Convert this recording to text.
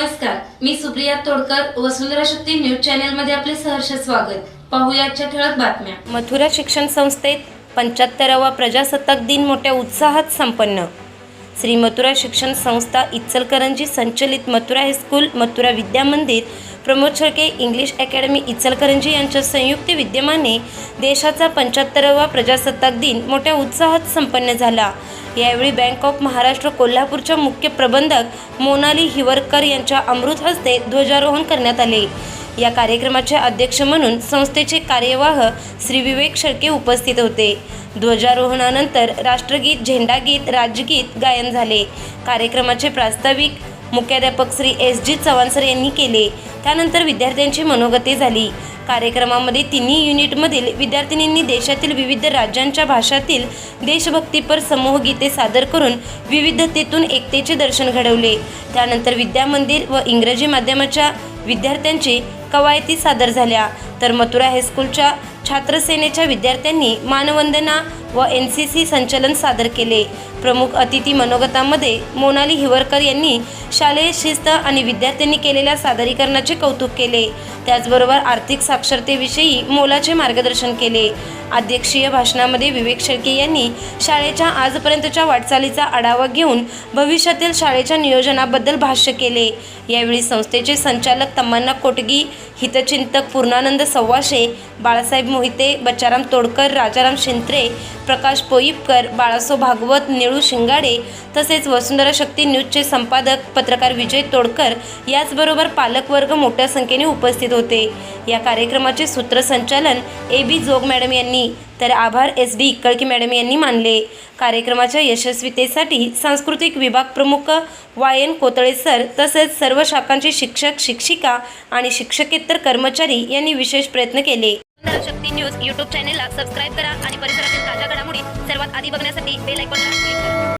नमस्कार मी सुप्रिया तोडकर वसुंधरा शक्ती न्यूज चॅनलमध्ये आपले सहर्ष स्वागत. पाहुयाच्या ठळक बातम्या. मथुरा शिक्षण संस्थेत पंच्याहत्तरावा प्रजासत्ताक दिन मोठ्या उत्साहात संपन्न. श्री मथुरा शिक्षण संस्था इचलकरंजी संचलित Mathura high school Mathura Vidya Mandir Pramod Shelke English academy Ichalkaranji यांच्या संयुक्त विद्यमाने देशाचा पंच्याहत्तरावा प्रजासत्ताक दिन मोठ्या उत्साहात संपन्न झाला. यावेळी बँक ऑफ महाराष्ट्र कोल्हापूरच्या मुख्य प्रबंधक मोनाली हिवरकर यांच्या अमृत हस्ते ध्वजारोहण करण्यात आले. या कार्यक्रमाचे अध्यक्ष म्हणून संस्थेचे कार्यवाह श्री विवेक शेळके उपस्थित होते. ध्वजारोहणानंतर राष्ट्रगीत झेंडागीत राज्यगीत गायन झाले. कार्यक्रमाचे प्रास्ताविक मुख्याध्यापक Shri S G Chavan sir यांनी केले. त्यानंतर विद्यार्थ्यांची मनोगती झाली. कार्यक्रमामध्ये तिन्ही युनिटमधील विद्यार्थिनींनी देशातील विविध राज्यांच्या भाषातील देशभक्तीपर समूह गीते सादर करून विविधतेतून एकतेचे दर्शन घडवले. त्यानंतर विद्यामंदिर व इंग्रजी माध्यमाच्या विद्यार्थ्यांची कवायती सादर झाल्या. तर मथुरा हायस्कूलच्या छात्रसेनेच्या विद्यार्थ्यांनी मानवंदना व एन सी सी संचलन सादर केले. प्रमुख अतिथी मनोगतामध्ये मोनाली हिवरकर यांनी शालेय शिस्त आणि विद्यार्थ्यांनी केलेल्या सादरीकरणाचे कौतुक केले. त्याचबरोबर आर्थिक साक्षरतेविषयी मोलाचे मार्गदर्शन केले. अध्यक्षीय भाषणामध्ये विवेक शेळके यांनी शाळेच्या आजपर्यंतच्या वाटचालीचा आढावा घेऊन भविष्यातील शाळेच्या नियोजनाबद्दल भाष्य केले. यावेळी संस्थेचे संचालक तम्मन्ना कोटगी हितचिंतक पूर्णानंद सव्वाशे बाळासाहेब मोहिते बच्चाराम तोडकर राजाराम शिंत्रे प्रकाश पोईपकर बाळासो भागवत निळू शिंगाडे तसेच वसुंधरा शक्ती न्यूजचे संपादक पत्रकार विजय तोडकर याचबरोबर पालकवर्ग मोठ्या संख्येने उपस्थित होते. या कार्यक्रमाचे सूत्रसंचालन ए बी जोग मॅडम यांनी. तर आभार एस डी इक्कळकी मॅडम यांनी मानले. कार्यक्रमाच्या यशस्वीतेसाठी सांस्कृतिक विभाग प्रमुख वायन कोतळे सर तसेच सर्व शाखांचे शिक्षक शिक्षिका आणि शिक्षकेतर कर्मचारी यांनी विशेष प्रयत्न केले. शक्ती न्यूज यूट्यूब चॅनेलला सबस्क्राईब करा आणि परिसरातील ताज्या घडामोडी सर्वात आधी बघण्यासाठी बेल आयकॉनला क्लिक करा.